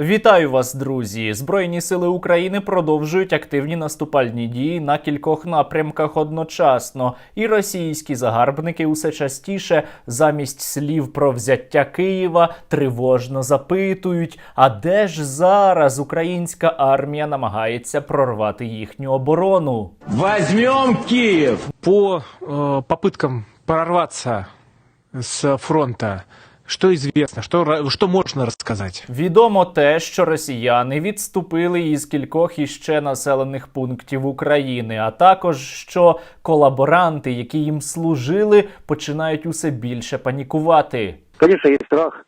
Вітаю вас, друзі! Збройні сили України продовжують активні наступальні дії на кількох напрямках одночасно, і російські загарбники усе частіше замість слів про взяття Києва тривожно запитують: а де ж зараз українська армія намагається прорвати їхню оборону? Возьмем Киев! По э, попыткам прорваться с фронта, что известно, що що можна розказати? Відомо те, що росіяни відступили із кількох іще населених пунктів України, а також що колаборанти, які їм служили, починають усе більше панікувати. Звісно, є страх.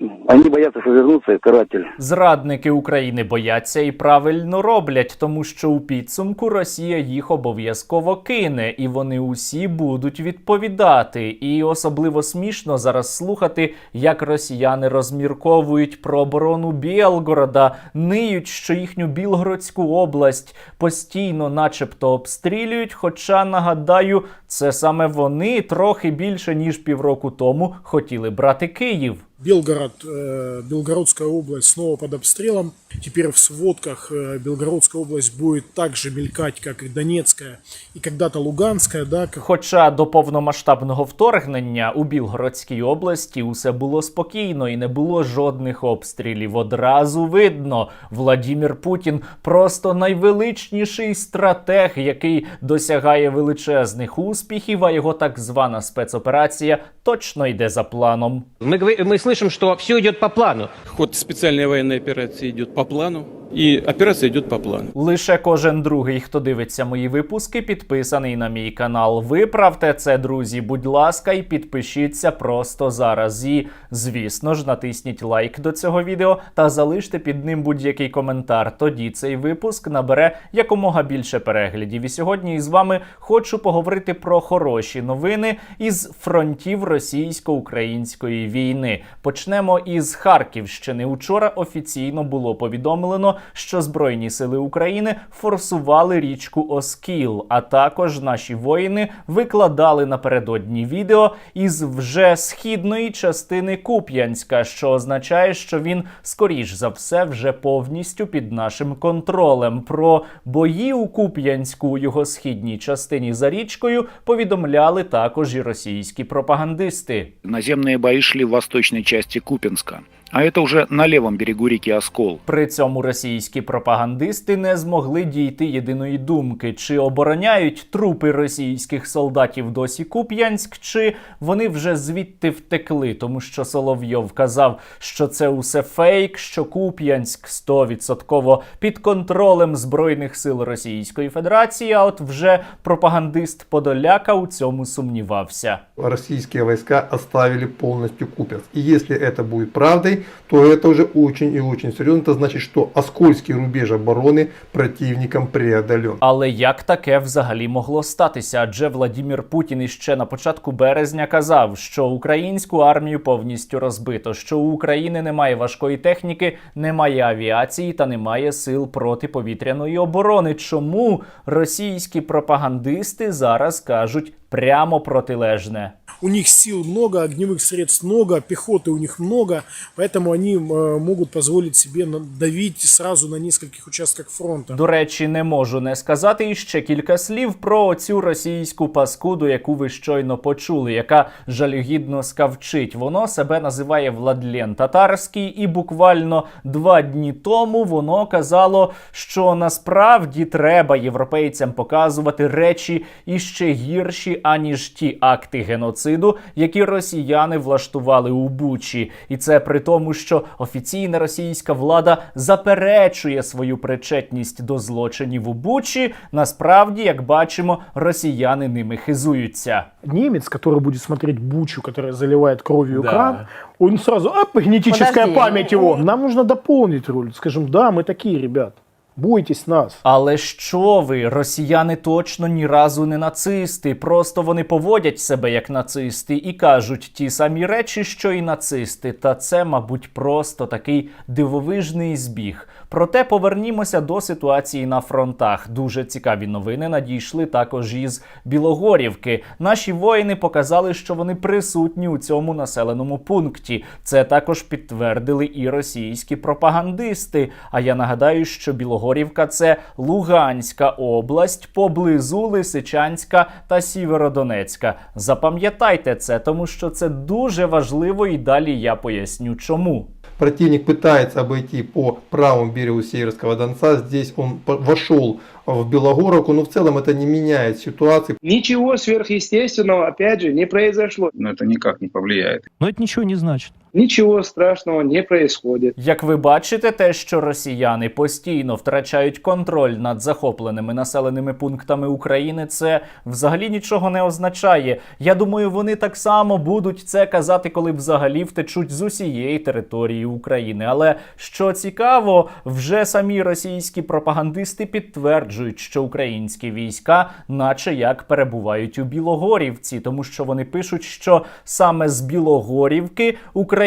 Они боятся, что вернутся каратель. Зрадники України бояться і правильно роблять, тому що у підсумку Росія їх обов'язково кине, і вони усі будуть відповідати. І особливо смішно зараз слухати, як росіяни розмірковують про оборону Білгорода, ниють, що їхню Білгородську область постійно, начебто, обстрілюють. Хоча нагадаю, це саме вони трохи більше ніж півроку тому хотіли брати Київ. Белгород, э, Белгородская область снова под обстрелом. Теперь в сводках э, Белгородская область будет так же мелькать, как и Донецкая и когда-то Луганская, да, как Хоча до повномасштабного вторгнення у Білгородській області усе було спокійно і не було жодних обстрілів. Одразу видно, Владімір Путін просто найвеличніший стратег, який досягає величезних успіхів, а його так звана спецоперація точно йде за планом. Мы, говори- мы слышим, что все идет по плану. Ход специальной военной операции идет по плану, и операция идет по плану. Лише кожен другий, хто дивиться мої випуски, підписаний на мій канал. Виправте це, друзі, будь ласка, і підпишіться просто зараз. І, звісно ж, натисніть лайк до цього відео та залиште під ним будь-який коментар. Тоді цей випуск набере якомога більше переглядів. І сьогодні із вами хочу поговорити про хороші новини із фронтів російсько-української війни. Почнемо із Харківщини. Учора офіційно було повідомлено, що Збройні сили України форсували річку Оскіл, а також наші воїни викладали напередодні відео із вже східної частини Куп'янська, що означає, що він скоріш за все вже повністю під нашим контролем. Про бої у Куп'янську у його східній частині за річкою повідомляли також і російські пропагандисти. Наземные бои шли в восточной части Купинска, а это уже на левом берегу реки Оскол. При цьому російські пропагандисти не змогли дійти єдиної думки, чи обороняють трупи російських солдатів досі Куп'янськ, чи вони вже звідти втекли, тому що Соловйов казав, що це усе фейк, що Куп'янськ 100% під контролем збройних сил Російської Федерації. А от вже пропагандист Подоляка у цьому сумнівався. российские войска оставили полностью Купянск. И если это будет правдой, то это уже очень и очень серьезно. Это значит, что Оскольский рубеж обороны противником преодолен. Але як таке взагалі могло статися? Адже Владімір Путін іще на початку березня казав, що українську армію повністю розбито, що у України немає важкої техніки, немає авіації та немає сил протиповітряної оборони. Чому російські пропагандисти зараз кажуть прямо протилежне? у них сил много, огневых средств много, пехоты у них много, поэтому они э, могут позволить себе на- давить сразу на нескольких участках фронта. До речі, не можу не сказати іще кілька слів про цю російську паскуду, яку ви щойно почули, яка жалюгідно скавчить. Воно себе називає Владлен Татарський, і буквально два дні тому воно казало, що насправді треба європейцям показувати речі іще гірші, аніж ті акти геноциду, які росіяни влаштували у Бучі. І це при тому, що офіційна російська влада заперечує свою причетність до злочинів у Бучі. Насправді, як бачимо, росіяни ними хизуються. Немец, который будет смотреть бучу, которая заливает кровью Да. экран, он сразу, а, генетическая Подожди. память его. Нам нужно дополнить роль. Скажем, да, мы такие, ребят. Бойтесь нас. Але що ви, росіяни точно ні разу не нацисти. Просто вони поводять себе як нацисти і кажуть ті самі речі, що і нацисти. Та це, мабуть, просто такий дивовижний збіг. Проте повернімося до ситуації на фронтах. Дуже цікаві новини надійшли також із Білогорівки. Наші воїни показали, що вони присутні у цьому населеному пункті. Це також підтвердили і російські пропагандисти. А я нагадаю, що Білогорівка це Луганська область поблизу Лисичанська та Сєвєродонецька. Запам'ятайте це, тому що це дуже важливо, і далі я поясню чому. Противник пытается обойти по правому берегу Северского Донца. Здесь он по- вошел в Белогоровку, но в целом это не меняет ситуации. Ничего сверхъестественного, опять же, не произошло. Но это никак не повлияет. Но это ничего не значит. Ничего страшного не происходит. Як ви бачите, те, що росіяни постійно втрачають контроль над захопленими населеними пунктами України, це взагалі нічого не означає. Я думаю, вони так само будуть це казати, коли взагалі втечуть з усієї території України. Але що цікаво, вже самі російські пропагандисти підтверджують, що українські війська, наче як перебувають у Білогорівці, тому що вони пишуть, що саме з Білогорівки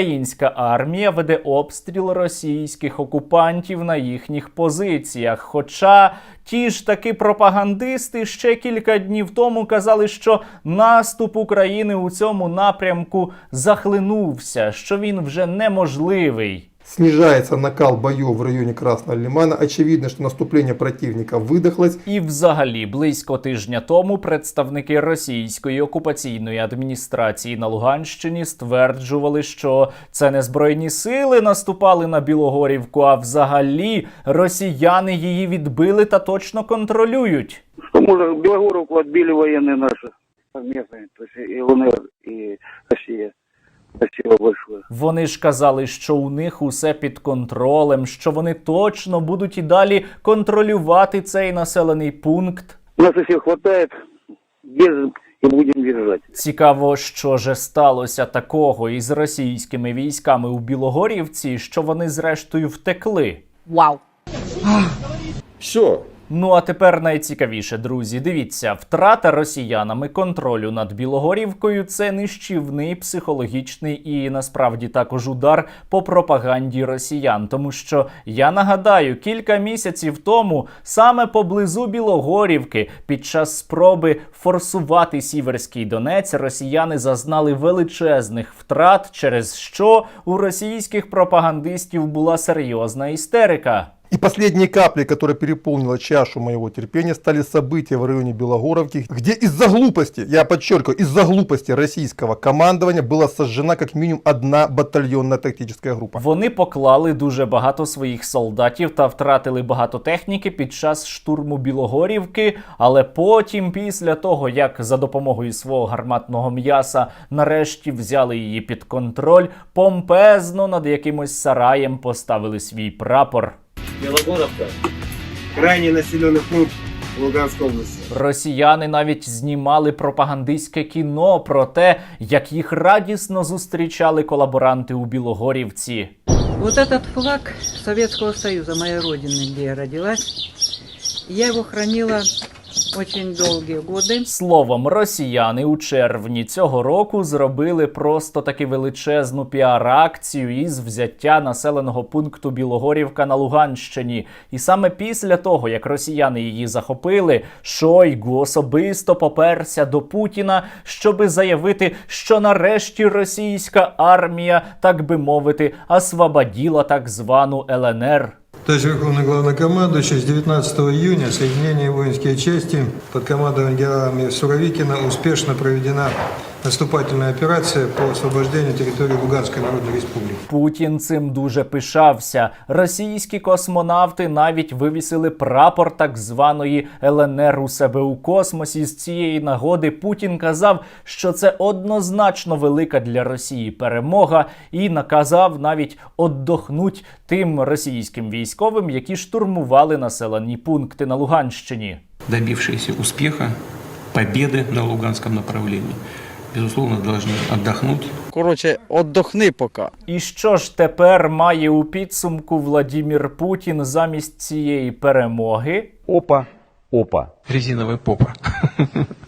українська армія веде обстріл російських окупантів на їхніх позиціях. Хоча ті ж таки пропагандисти ще кілька днів тому казали, що наступ України у цьому напрямку захлинувся, що він вже неможливий. Снижается накал боев в районе Красного Лимана. Очевидно, что наступление противника выдохлось. І, взагалі, близько тижня тому представники російської окупаційної адміністрації на Луганщині стверджували, що це не збройні сили наступали на Білогорівку, а взагалі росіяни її відбили та точно контролюють. Что можно, Белогоровку отбили военные наши совместные, то есть и ЛНР, и Россия. Спасибо большое. Вони ж казали, що у них усе під контролем, що вони точно будуть і далі контролювати цей населений пункт. Нас и всех хватает, держим и будем держать. Цікаво, що же сталося такого із російськими військами у Білогорівці, що вони зрештою втекли. Вау. Все. Ну а тепер найцікавіше, друзі. Дивіться, втрата росіянами контролю над Білогорівкою це нищівний психологічний і насправді також удар по пропаганді росіян. Тому що я нагадаю, кілька місяців тому саме поблизу Білогорівки під час спроби форсувати Сіверський Донець росіяни зазнали величезних втрат, через що у російських пропагандистів була серйозна істерика. И последней каплей, которая переполнила чашу моего терпения, стали события в районе Белогоровки, где из-за глупости, я подчеркиваю, из-за глупости российского командования была сожжена как минимум одна батальонная тактическая группа. Вони поклали дуже багато своїх солдатів та втратили багато техніки під час штурму Білогорівки. Але потім, після того як за допомогою свого гарматного м'яса нарешті взяли її під контроль, помпезно над якимось сараєм поставили свій прапор. Белогоровка. Крайний населенный пункт Луганской области. Росіяни навіть знімали пропагандистське кіно про те, як їх радісно зустрічали колаборанти у Білогорівці. Вот этот флаг Советского Союза, моей родины, где я родилась, я его хранила очень долгие годы. Словом, росіяни у червні цього року зробили просто таки величезну піар-акцію із взяття населеного пункту Білогорівка на Луганщині. І саме після того, як росіяни її захопили, Шойгу особисто поперся до Путіна, щоби заявити, що нарешті російська армія, так би мовити, освободіла так звану ЛНР. Товарищ Верховный Главнокомандующий, с 19 июня соединение воинские части под командованием генерала Суровикина успешно проведена наступательная операция по освобождению территории Луганской Народной Республики. Путін цим дуже пишався. Російські космонавти навіть вивісили прапор так званої ЛНР у себе у космосі. З цієї нагоди Путін казав, що це однозначно велика для Росії перемога, і наказав навіть отдохнуть тим російським військовим, які штурмували населені пункти на Луганщині. Добившиеся успеха, победы на Луганском направлении, безусловно, должны отдохнуть. Короче, отдохни пока. І що ж тепер має у підсумку Владімір Путін замість цієї перемоги? Опа, опа. резинова попа.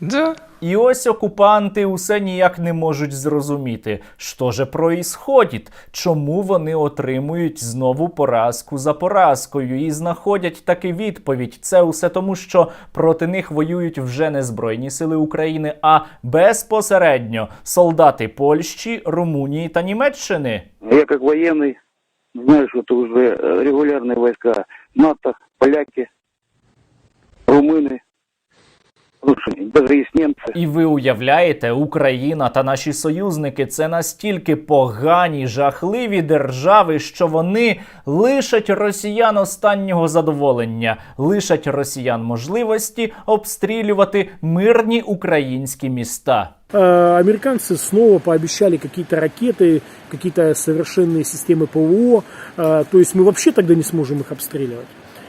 Да. І ось окупанти усе ніяк не можуть зрозуміти, що же проїсходить, чому вони отримують знову поразку за поразкою і знаходять таки відповідь. Це усе тому, що проти них воюють вже не Збройні Сили України, а безпосередньо солдати Польщі, Румунії та Німеччини. Я как военный знаю, что это уже э, регулярные войска НАТО, поляки, румыны, слушай, даже есть немцы. І ви уявляєте, Україна та наші союзники це настільки погані, жахливі держави, що вони лишать росіян останнього задоволення, лишать росіян можливості обстрілювати мирні українські міста. Э, Американцы снова пообещали какие-то ракеты, какие-то совершенные системы ПВО. Э, То есть мы вообще тогда не сможем их обстреливать.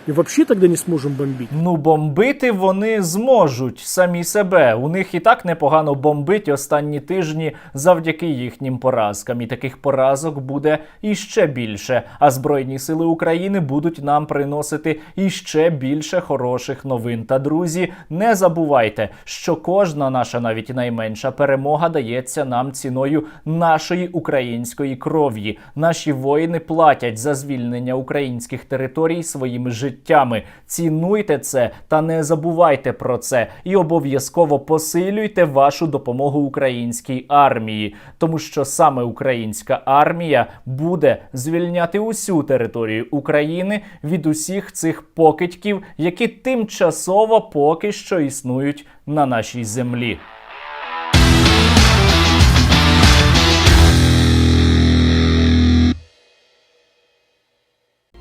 И вообще тогда не сможем бомбить. Ну, бомбити вони зможуть самі себе. У них і так непогано бомбить останні тижні завдяки їхнім поразкам. І таких поразок буде іще більше. А Збройні сили України будуть нам приносити іще більше хороших новин. Та друзі, не забувайте, що кожна наша, навіть найменша перемога дається нам ціною нашої української крові. Наші воїни платять за звільнення українських територій своїми життями. Цінуйте це та не забувайте про це. І обов'язково посилюйте вашу допомогу українській армії, тому що саме українська армія буде звільняти усю територію України від усіх цих покидьків, які тимчасово поки що існують на нашій землі.